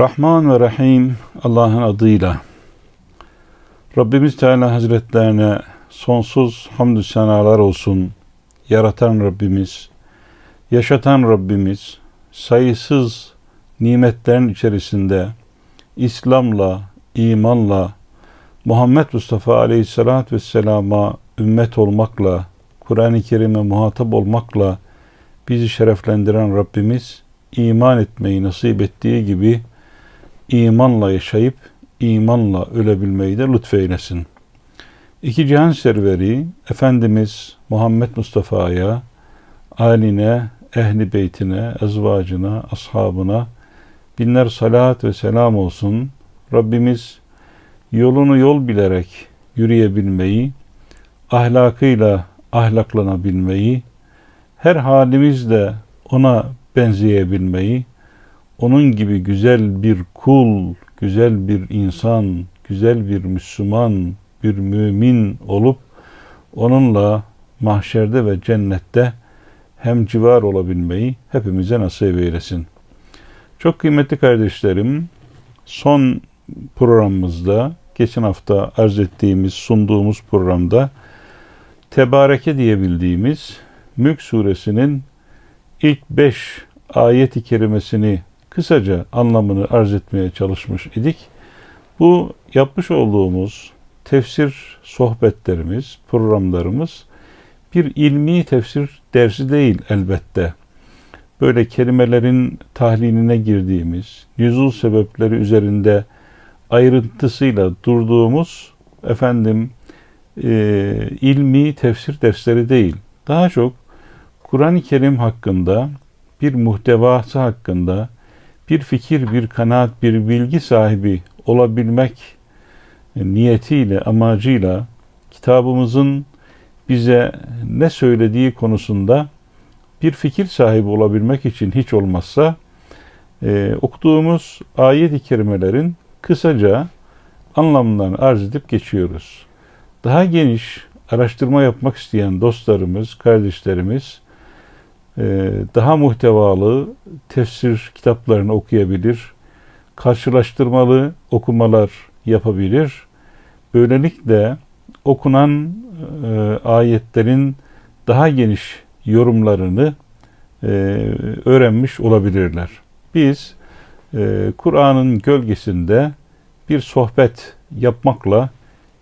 Rahman ve Rahim Allah'ın adıyla Rabbimiz Teala Hazretlerine sonsuz hamdü senalar olsun. Yaratan Rabbimiz, yaşatan Rabbimiz, sayısız nimetlerin içerisinde İslam'la, imanla, Muhammed Mustafa Aleyhisselatü Vesselam'a ümmet olmakla, Kur'an-ı Kerim'e muhatap olmakla bizi şereflendiren Rabbimiz iman etmeyi nasip ettiği gibi imanla yaşayıp imanla ölebilmeyi de lütfeylesin. İki cihan serveri Efendimiz Muhammed Mustafa'ya, aline, ehli beytine, ezvacına, ashabına binler salat ve selam olsun. Rabbimiz yolunu yol bilerek yürüyebilmeyi, ahlakıyla ahlaklanabilmeyi, her halimizde ona benzeyebilmeyi, onun gibi güzel bir kul, güzel bir insan, güzel bir Müslüman, bir mümin olup onunla mahşerde ve cennette hem civar olabilmeyi hepimize nasip eylesin. Çok kıymetli kardeşlerim, son programımızda, geçen hafta arz ettiğimiz, sunduğumuz programda Tebareke diyebildiğimiz Mülk suresinin ilk beş ayet-i kerimesini kısaca anlamını arz etmeye çalışmış idik. Bu yapmış olduğumuz tefsir sohbetlerimiz, programlarımız bir ilmi tefsir dersi değil elbette. Böyle kelimelerin tahliline girdiğimiz, nüzul sebepleri üzerinde ayrıntısıyla durduğumuz efendim e, ilmi tefsir dersleri değil. Daha çok Kur'an-ı Kerim hakkında bir muhtevası hakkında bir fikir, bir kanaat, bir bilgi sahibi olabilmek niyetiyle, amacıyla kitabımızın bize ne söylediği konusunda bir fikir sahibi olabilmek için hiç olmazsa e, okuduğumuz ayet-i kerimelerin kısaca anlamlarını arz edip geçiyoruz. Daha geniş araştırma yapmak isteyen dostlarımız, kardeşlerimiz daha muhtevalı tefsir kitaplarını okuyabilir, karşılaştırmalı okumalar yapabilir. Böylelikle okunan e, ayetlerin daha geniş yorumlarını e, öğrenmiş olabilirler. Biz e, Kur'an'ın gölgesinde bir sohbet yapmakla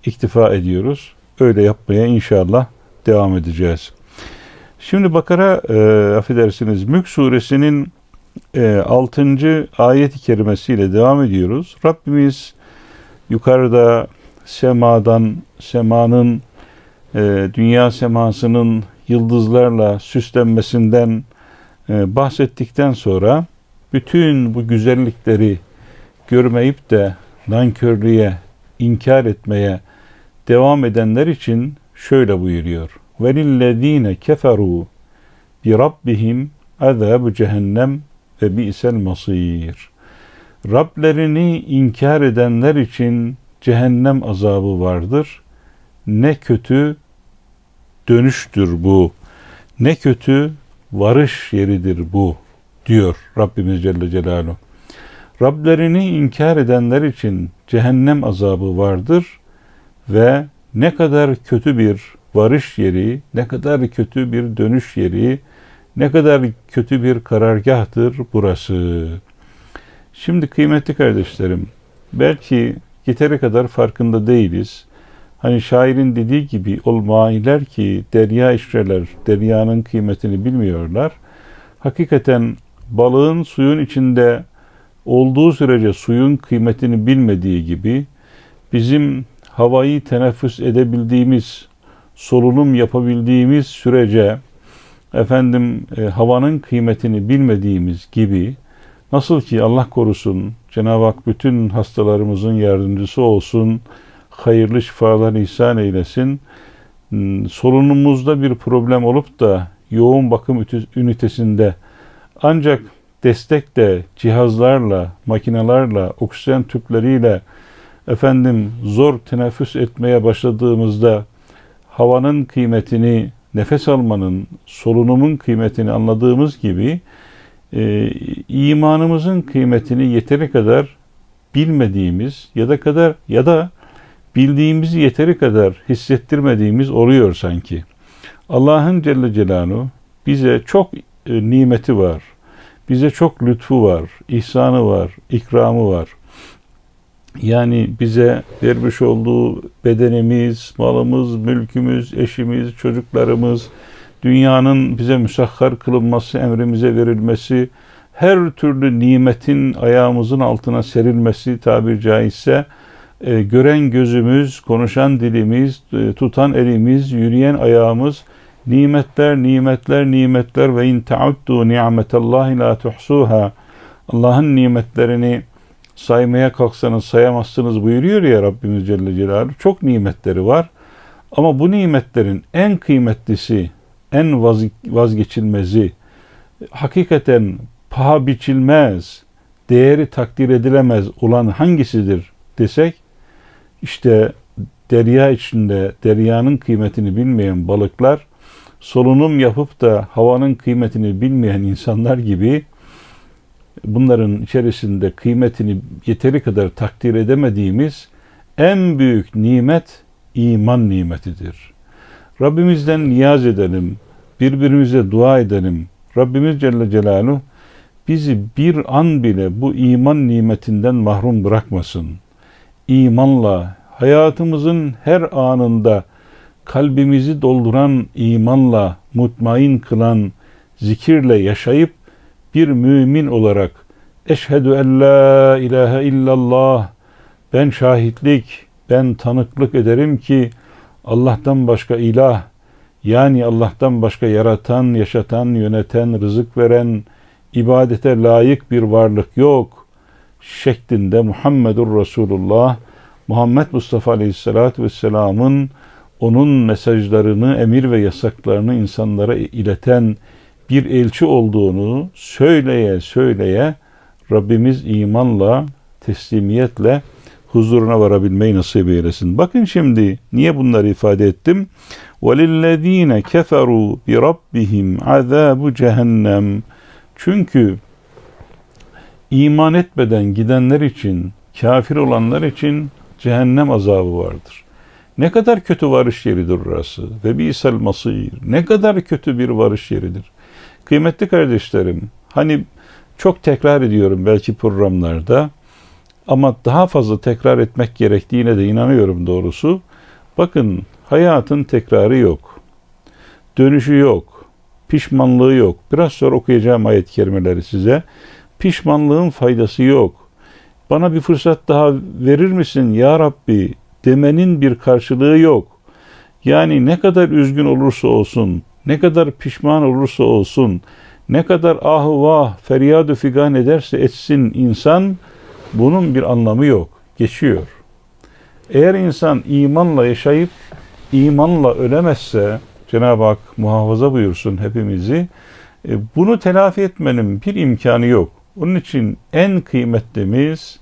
iktifa ediyoruz. Öyle yapmaya inşallah devam edeceğiz. Şimdi Bakara e, affedersiniz Mülk suresinin e, 6. ayet-i kerimesiyle devam ediyoruz. Rabbimiz yukarıda semadan, semanın, e, dünya semasının yıldızlarla süslenmesinden e, bahsettikten sonra bütün bu güzellikleri görmeyip de nankörlüğe, inkar etmeye devam edenler için şöyle buyuruyor. وَلِلَّذ۪ينَ كَفَرُوا بِرَبِّهِمْ عَذَابُ cehennem ve bi'sel masir. Rablerini inkar edenler için cehennem azabı vardır. Ne kötü dönüştür bu. Ne kötü varış yeridir bu diyor Rabbimiz Celle Celaluhu. Rablerini inkar edenler için cehennem azabı vardır ve ne kadar kötü bir varış yeri, ne kadar kötü bir dönüş yeri, ne kadar kötü bir karargahtır burası. Şimdi kıymetli kardeşlerim, belki yeteri kadar farkında değiliz. Hani şairin dediği gibi olmailer ki derya işreler, deryanın kıymetini bilmiyorlar. Hakikaten balığın suyun içinde olduğu sürece suyun kıymetini bilmediği gibi bizim havayı teneffüs edebildiğimiz solunum yapabildiğimiz sürece efendim e, havanın kıymetini bilmediğimiz gibi nasıl ki Allah korusun Cenab-ı Hak bütün hastalarımızın yardımcısı olsun, hayırlı şifalar ihsan eylesin. Solunumumuzda bir problem olup da yoğun bakım ünitesinde ancak destekle, cihazlarla, makinalarla, oksijen tüpleriyle efendim zor teneffüs etmeye başladığımızda havanın kıymetini, nefes almanın, solunumun kıymetini anladığımız gibi e, imanımızın kıymetini yeteri kadar bilmediğimiz ya da kadar ya da bildiğimizi yeteri kadar hissettirmediğimiz oluyor sanki. Allah'ın Celle Celaluhu bize çok e, nimeti var. Bize çok lütfu var, ihsanı var, ikramı var. Yani bize vermiş olduğu bedenimiz, malımız, mülkümüz, eşimiz, çocuklarımız, dünyanın bize müsahhar kılınması, emrimize verilmesi, her türlü nimetin ayağımızın altına serilmesi tabir caizse, e, gören gözümüz, konuşan dilimiz, e, tutan elimiz, yürüyen ayağımız, nimetler, nimetler, nimetler ve in tauddu ni'metallahi la tuhsuha. Allah'ın nimetlerini saymaya kalksanız sayamazsınız buyuruyor ya Rabbimiz Celle Celaluhu. Çok nimetleri var. Ama bu nimetlerin en kıymetlisi, en vazgeçilmezi, hakikaten paha biçilmez, değeri takdir edilemez olan hangisidir desek, işte derya içinde deryanın kıymetini bilmeyen balıklar, solunum yapıp da havanın kıymetini bilmeyen insanlar gibi bunların içerisinde kıymetini yeteri kadar takdir edemediğimiz en büyük nimet iman nimetidir. Rabbimizden niyaz edelim, birbirimize dua edelim. Rabbimiz Celle Celaluhu bizi bir an bile bu iman nimetinden mahrum bırakmasın. İmanla hayatımızın her anında kalbimizi dolduran imanla mutmain kılan zikirle yaşayıp bir mümin olarak eşhedü en la ilahe illallah ben şahitlik, ben tanıklık ederim ki Allah'tan başka ilah yani Allah'tan başka yaratan, yaşatan, yöneten, rızık veren, ibadete layık bir varlık yok şeklinde Muhammedur Resulullah Muhammed Mustafa Aleyhisselatü Vesselam'ın onun mesajlarını, emir ve yasaklarını insanlara ileten bir elçi olduğunu söyleye söyleye Rabbimiz imanla, teslimiyetle huzuruna varabilmeyi nasip eylesin. Bakın şimdi niye bunları ifade ettim? وَلِلَّذ۪ينَ كَفَرُوا بِرَبِّهِمْ عَذَابُ cehennem. Çünkü iman etmeden gidenler için, kafir olanlar için cehennem azabı vardır. Ne kadar kötü varış yeridir orası ve bir masir. Ne kadar kötü bir varış yeridir. Kıymetli kardeşlerim, hani çok tekrar ediyorum belki programlarda ama daha fazla tekrar etmek gerektiğine de inanıyorum doğrusu. Bakın hayatın tekrarı yok. Dönüşü yok. Pişmanlığı yok. Biraz sonra okuyacağım ayet kerimeleri size. Pişmanlığın faydası yok. Bana bir fırsat daha verir misin ya Rabbi demenin bir karşılığı yok. Yani ne kadar üzgün olursa olsun, ne kadar pişman olursa olsun, ne kadar ah vah feryat figan ederse etsin insan bunun bir anlamı yok. Geçiyor. Eğer insan imanla yaşayıp imanla ölemezse Cenab-ı Hak muhafaza buyursun hepimizi. E, bunu telafi etmenin bir imkanı yok. Onun için en kıymetlimiz,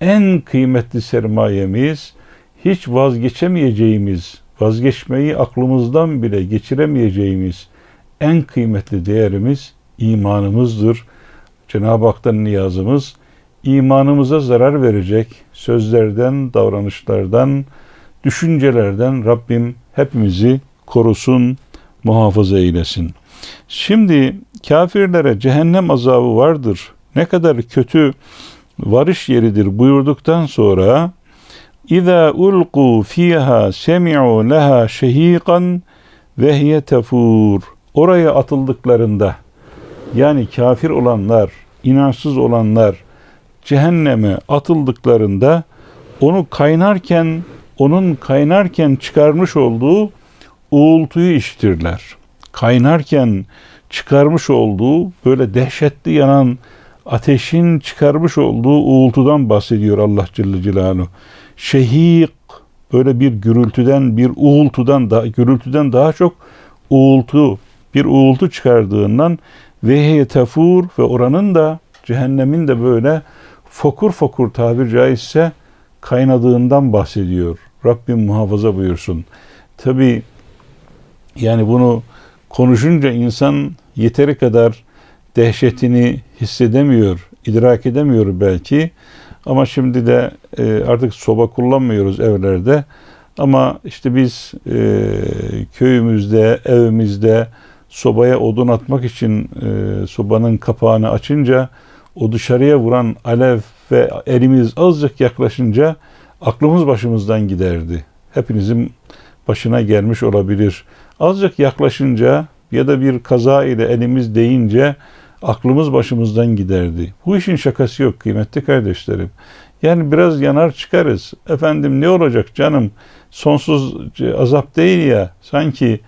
en kıymetli sermayemiz, hiç vazgeçemeyeceğimiz, vazgeçmeyi aklımızdan bile geçiremeyeceğimiz en kıymetli değerimiz imanımızdır. Cenab-ı Hak'tan niyazımız imanımıza zarar verecek sözlerden, davranışlardan, düşüncelerden Rabbim hepimizi korusun, muhafaza eylesin. Şimdi kafirlere cehennem azabı vardır. Ne kadar kötü varış yeridir buyurduktan sonra İza ulqu fiha semi'u leha şehiqan ve tefur. Oraya atıldıklarında yani kafir olanlar, inançsız olanlar cehenneme atıldıklarında onu kaynarken onun kaynarken çıkarmış olduğu uğultuyu işitirler. Kaynarken çıkarmış olduğu böyle dehşetli yanan ateşin çıkarmış olduğu uğultudan bahsediyor Allah Celle Celaluhu. Şehik böyle bir gürültüden, bir uğultudan daha gürültüden daha çok uğultu, bir uğultu çıkardığından ve tefur ve oranın da cehennemin de böyle fokur fokur tabir caizse kaynadığından bahsediyor. Rabbim muhafaza buyursun. Tabi yani bunu konuşunca insan yeteri kadar dehşetini hissedemiyor, idrak edemiyor belki. Ama şimdi de e, artık soba kullanmıyoruz evlerde. Ama işte biz e, köyümüzde, evimizde sobaya odun atmak için e, sobanın kapağını açınca o dışarıya vuran alev ve elimiz azıcık yaklaşınca aklımız başımızdan giderdi. Hepinizin başına gelmiş olabilir. Azıcık yaklaşınca ya da bir kaza ile elimiz değince aklımız başımızdan giderdi. Bu işin şakası yok kıymetli kardeşlerim. Yani biraz yanar çıkarız. Efendim ne olacak canım? Sonsuz azap değil ya. Sanki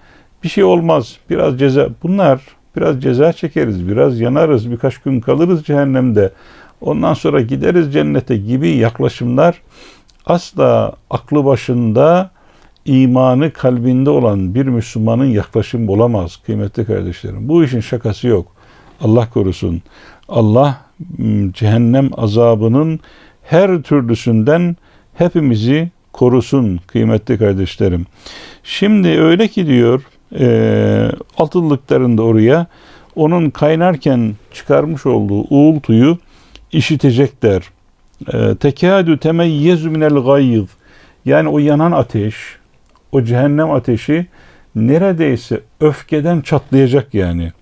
bir şey olmaz. Biraz ceza. Bunlar biraz ceza çekeriz. Biraz yanarız. Birkaç gün kalırız cehennemde. Ondan sonra gideriz cennete gibi yaklaşımlar asla aklı başında imanı kalbinde olan bir Müslümanın yaklaşım olamaz kıymetli kardeşlerim. Bu işin şakası yok. Allah korusun. Allah cehennem azabının her türlüsünden hepimizi korusun kıymetli kardeşlerim. Şimdi öyle ki diyor e, altınlıklarında oraya onun kaynarken çıkarmış olduğu uğultuyu işitecekler. E, tekadü temeyyezu minel gayz yani o yanan ateş, o cehennem ateşi neredeyse öfkeden çatlayacak yani.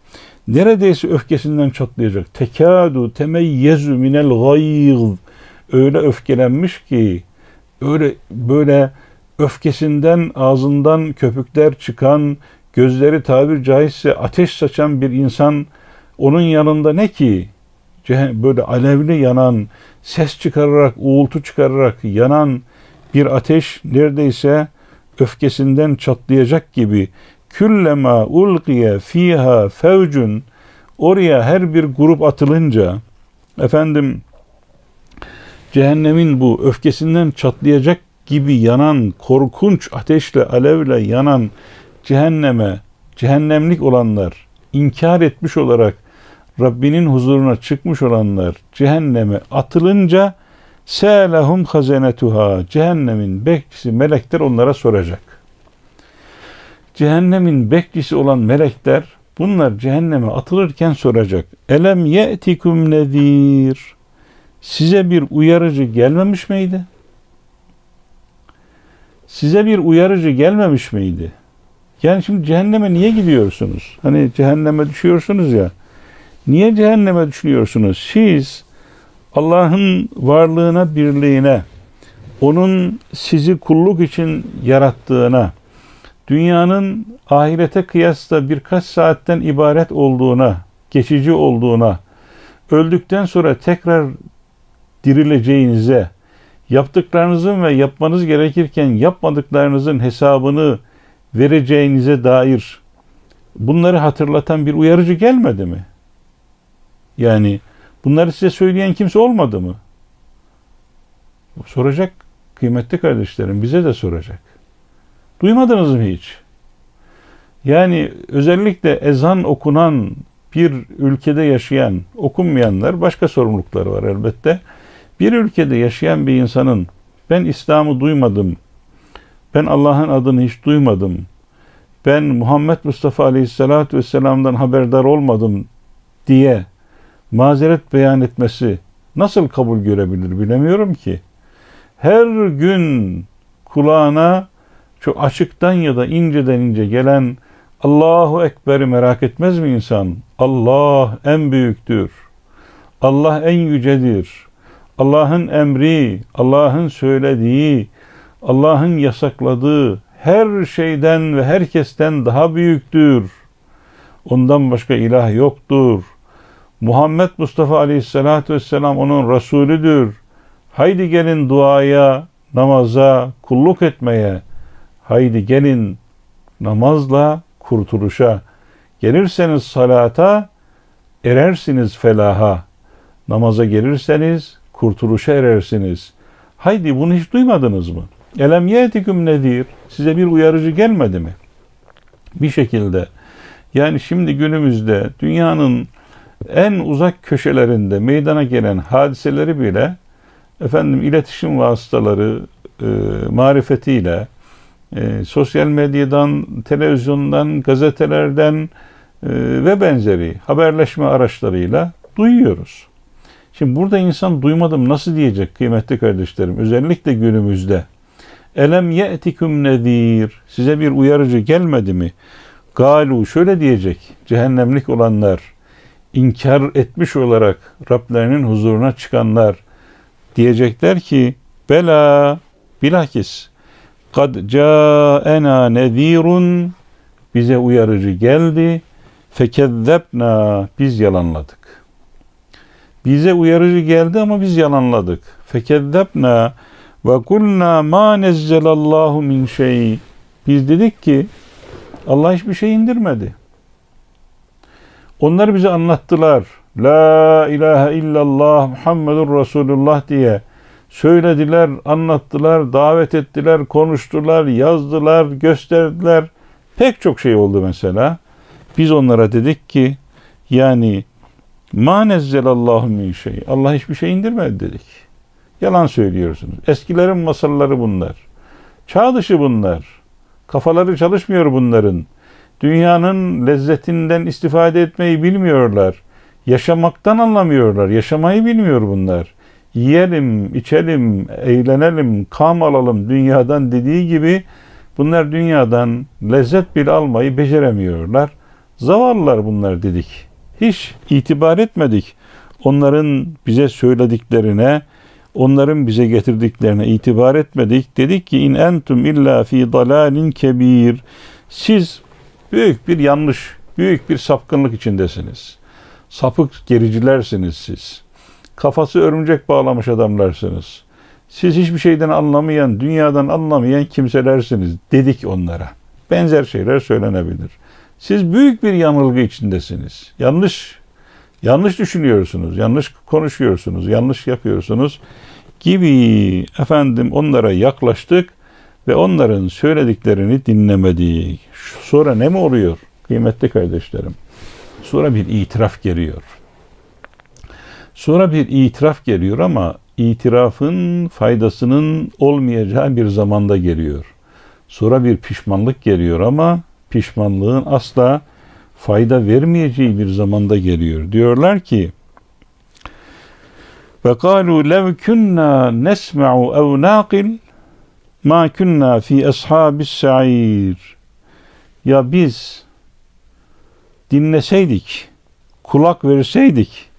Neredeyse öfkesinden çatlayacak. Tekadu temeyyezu minel gayz. Öyle öfkelenmiş ki öyle böyle öfkesinden ağzından köpükler çıkan, gözleri tabir caizse ateş saçan bir insan onun yanında ne ki? Böyle alevli yanan, ses çıkararak, uğultu çıkararak yanan bir ateş neredeyse öfkesinden çatlayacak gibi küllema ulqiye fiha fevcun oraya her bir grup atılınca efendim cehennemin bu öfkesinden çatlayacak gibi yanan korkunç ateşle alevle yanan cehenneme cehennemlik olanlar inkar etmiş olarak Rabbinin huzuruna çıkmış olanlar cehenneme atılınca Selehum hazenetuha. Cehennemin bekçisi melekler onlara soracak. Cehennemin bekçisi olan melekler bunlar cehenneme atılırken soracak. Elem ye'tikum nedir? Size bir uyarıcı gelmemiş miydi? Size bir uyarıcı gelmemiş miydi? Yani şimdi cehenneme niye gidiyorsunuz? Hani cehenneme düşüyorsunuz ya. Niye cehenneme düşüyorsunuz? Siz Allah'ın varlığına, birliğine, onun sizi kulluk için yarattığına, dünyanın ahirete kıyasla birkaç saatten ibaret olduğuna, geçici olduğuna, öldükten sonra tekrar dirileceğinize, yaptıklarınızın ve yapmanız gerekirken yapmadıklarınızın hesabını vereceğinize dair bunları hatırlatan bir uyarıcı gelmedi mi? Yani Bunları size söyleyen kimse olmadı mı? Soracak kıymetli kardeşlerim bize de soracak. Duymadınız mı hiç? Yani özellikle ezan okunan bir ülkede yaşayan, okunmayanlar başka sorumlulukları var elbette. Bir ülkede yaşayan bir insanın ben İslam'ı duymadım, ben Allah'ın adını hiç duymadım, ben Muhammed Mustafa Aleyhisselatü Vesselam'dan haberdar olmadım diye mazeret beyan etmesi nasıl kabul görebilir bilemiyorum ki. Her gün kulağına çok açıktan ya da inceden ince gelen Allahu Ekber'i merak etmez mi insan? Allah en büyüktür. Allah en yücedir. Allah'ın emri, Allah'ın söylediği, Allah'ın yasakladığı her şeyden ve herkesten daha büyüktür. Ondan başka ilah yoktur. Muhammed Mustafa Aleyhisselatü Vesselam onun Resulüdür. Haydi gelin duaya, namaza, kulluk etmeye. Haydi gelin namazla kurtuluşa. Gelirseniz salata, erersiniz felaha. Namaza gelirseniz kurtuluşa erersiniz. Haydi bunu hiç duymadınız mı? Elem yetiküm nedir? Size bir uyarıcı gelmedi mi? Bir şekilde. Yani şimdi günümüzde dünyanın en uzak köşelerinde meydana gelen hadiseleri bile efendim iletişim vasıtaları e, marifetiyle e, sosyal medyadan, televizyondan, gazetelerden ve benzeri haberleşme araçlarıyla duyuyoruz. Şimdi burada insan duymadım nasıl diyecek kıymetli kardeşlerim özellikle günümüzde. Elem ye'tikum nedir size bir uyarıcı gelmedi mi? Galu şöyle diyecek cehennemlik olanlar inkar etmiş olarak Rablerinin huzuruna çıkanlar diyecekler ki bela bilakis kad caena nedirun bize uyarıcı geldi fekezzebna biz yalanladık. Bize uyarıcı geldi ama biz yalanladık. Fekezzebna ve kulna ma nezzelallahu min şey. Biz dedik ki Allah hiçbir şey indirmedi. Onlar bize anlattılar. La ilahe illallah Muhammedur Resulullah diye söylediler, anlattılar, davet ettiler, konuştular, yazdılar, gösterdiler. Pek çok şey oldu mesela. Biz onlara dedik ki yani ma nezzelallahu min şey. Allah hiçbir şey indirmedi dedik. Yalan söylüyorsunuz. Eskilerin masalları bunlar. Çağ dışı bunlar. Kafaları çalışmıyor bunların. Dünyanın lezzetinden istifade etmeyi bilmiyorlar. Yaşamaktan anlamıyorlar. Yaşamayı bilmiyor bunlar. Yiyelim, içelim, eğlenelim, kam alalım dünyadan dediği gibi bunlar dünyadan lezzet bile almayı beceremiyorlar. Zavallılar bunlar dedik. Hiç itibar etmedik. Onların bize söylediklerine, onların bize getirdiklerine itibar etmedik. Dedik ki in entum illa fi dalalin kebir. Siz büyük bir yanlış, büyük bir sapkınlık içindesiniz. Sapık gericilersiniz siz. Kafası örümcek bağlamış adamlarsınız. Siz hiçbir şeyden anlamayan, dünyadan anlamayan kimselersiniz dedik onlara. Benzer şeyler söylenebilir. Siz büyük bir yanılgı içindesiniz. Yanlış yanlış düşünüyorsunuz, yanlış konuşuyorsunuz, yanlış yapıyorsunuz gibi efendim onlara yaklaştık ve onların söylediklerini dinlemedik. Sonra ne mi oluyor kıymetli kardeşlerim? Sonra bir itiraf geliyor. Sonra bir itiraf geliyor ama itirafın faydasının olmayacağı bir zamanda geliyor. Sonra bir pişmanlık geliyor ama pişmanlığın asla fayda vermeyeceği bir zamanda geliyor. Diyorlar ki ve kalu lev kunna nesma'u ev naqil ma kunna fi ashabis sa'ir. Ya biz dinleseydik, kulak verseydik,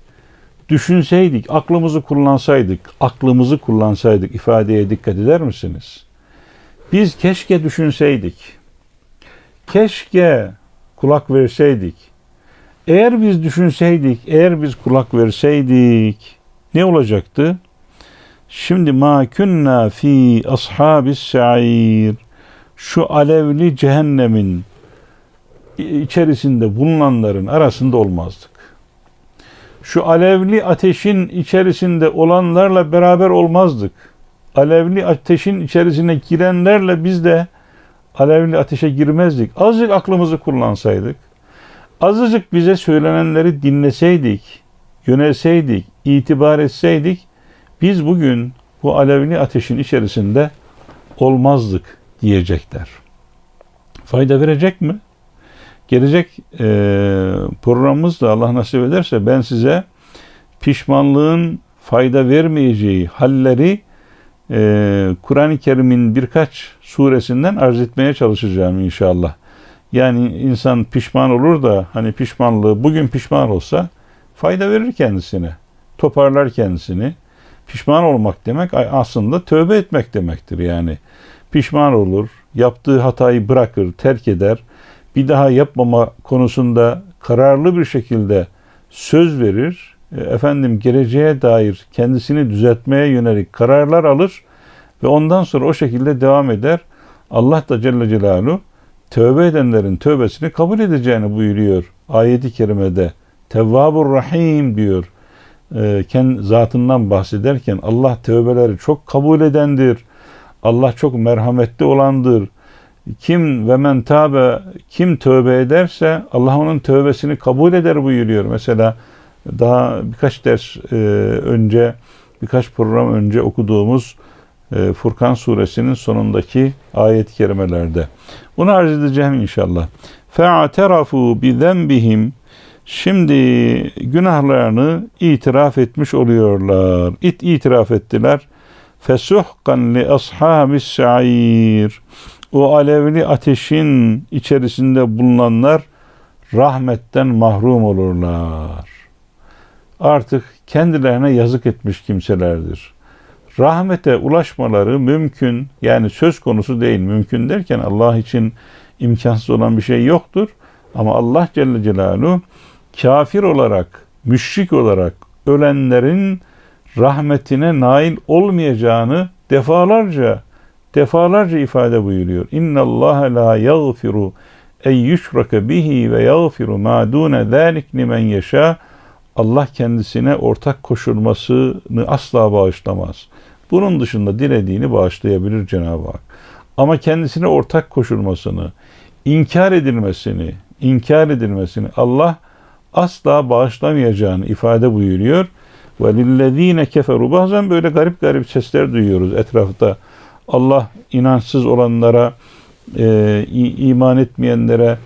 düşünseydik, aklımızı kullansaydık, aklımızı kullansaydık ifadeye dikkat eder misiniz? Biz keşke düşünseydik. Keşke kulak verseydik. Eğer biz düşünseydik, eğer biz kulak verseydik ne olacaktı? Şimdi ma kunna fi ashabis sa'ir şu alevli cehennemin içerisinde bulunanların arasında olmazdık. Şu alevli ateşin içerisinde olanlarla beraber olmazdık. Alevli ateşin içerisine girenlerle biz de alevli ateşe girmezdik. Azıcık aklımızı kullansaydık, azıcık bize söylenenleri dinleseydik, yönelseydik, itibar etseydik, biz bugün bu alevli ateşin içerisinde olmazdık diyecekler. Fayda verecek mi? Gelecek e, programımızda Allah nasip ederse ben size pişmanlığın fayda vermeyeceği halleri e, Kur'an-ı Kerim'in birkaç suresinden arz etmeye çalışacağım inşallah. Yani insan pişman olur da hani pişmanlığı bugün pişman olsa fayda verir kendisine. Toparlar kendisini. Pişman olmak demek aslında tövbe etmek demektir yani. Pişman olur, yaptığı hatayı bırakır, terk eder. Bir daha yapmama konusunda kararlı bir şekilde söz verir. E, efendim geleceğe dair kendisini düzeltmeye yönelik kararlar alır ve ondan sonra o şekilde devam eder. Allah da Celle Celaluhu tövbe edenlerin tövbesini kabul edeceğini buyuruyor ayeti kerimede. Tevvabur Rahim diyor. E, kendi zatından bahsederken Allah tövbeleri çok kabul edendir. Allah çok merhametli olandır Kim ve men tabe kim tövbe ederse Allah onun tövbesini kabul eder buyuruyor. Mesela daha birkaç ders e, önce birkaç program önce okuduğumuz e, Furkan suresinin sonundaki ayet-i kerimelerde. Bunu arz edeceğim inşallah. فَاَعْتَرَفُوا بِذَنْبِهِمْ Şimdi günahlarını itiraf etmiş oluyorlar. İt itiraf ettiler. Fesuhkan li ashabis sa'ir. o alevli ateşin içerisinde bulunanlar rahmetten mahrum olurlar. Artık kendilerine yazık etmiş kimselerdir. Rahmete ulaşmaları mümkün. Yani söz konusu değil. Mümkün derken Allah için imkansız olan bir şey yoktur. Ama Allah Celle Celaluhu kafir olarak, müşrik olarak ölenlerin rahmetine nail olmayacağını defalarca defalarca ifade buyuruyor. İnna Allah la yaghfiru en yushraka bihi ve yaghfiru ma dune zalik limen yasha. Allah kendisine ortak koşulmasını asla bağışlamaz. Bunun dışında dilediğini bağışlayabilir Cenab-ı Hak. Ama kendisine ortak koşulmasını, inkar edilmesini, inkar edilmesini Allah asla bağışlamayacağını ifade buyuruyor. Ve lillezine keferu bazen böyle garip garip sesler duyuyoruz etrafta. Allah inançsız olanlara, e, iman etmeyenlere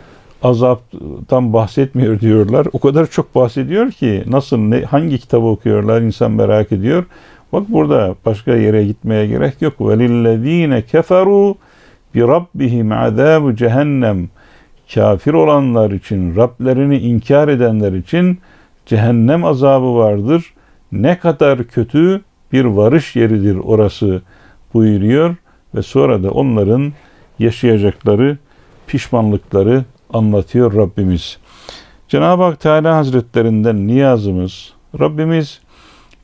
azaptan bahsetmiyor diyorlar. O kadar çok bahsediyor ki nasıl ne, hangi kitabı okuyorlar insan merak ediyor. Bak burada başka yere gitmeye gerek yok. Keferu bi rabbihim azabu cehennem kafir olanlar için, Rablerini inkar edenler için cehennem azabı vardır. Ne kadar kötü bir varış yeridir orası buyuruyor ve sonra da onların yaşayacakları pişmanlıkları anlatıyor Rabbimiz. Cenab-ı Hak Teala Hazretlerinden niyazımız, Rabbimiz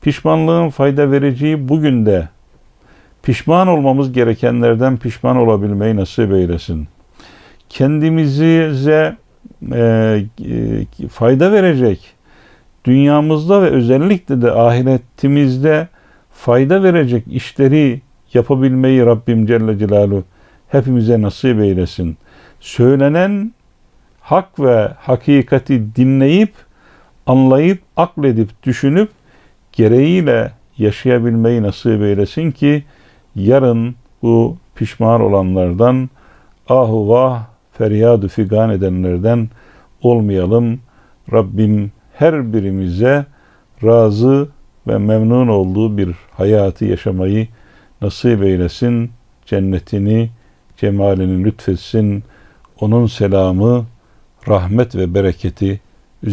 pişmanlığın fayda vereceği bugün de pişman olmamız gerekenlerden pişman olabilmeyi nasip eylesin kendimize e, e, fayda verecek, dünyamızda ve özellikle de ahiretimizde fayda verecek işleri yapabilmeyi Rabbim Celle Celaluhu hepimize nasip eylesin. Söylenen hak ve hakikati dinleyip, anlayıp, akledip, düşünüp gereğiyle yaşayabilmeyi nasip eylesin ki yarın bu pişman olanlardan ahu vah feryadu figan edenlerden olmayalım. Rabbim her birimize razı ve memnun olduğu bir hayatı yaşamayı nasip eylesin. Cennetini, cemalini lütfetsin. Onun selamı, rahmet ve bereketi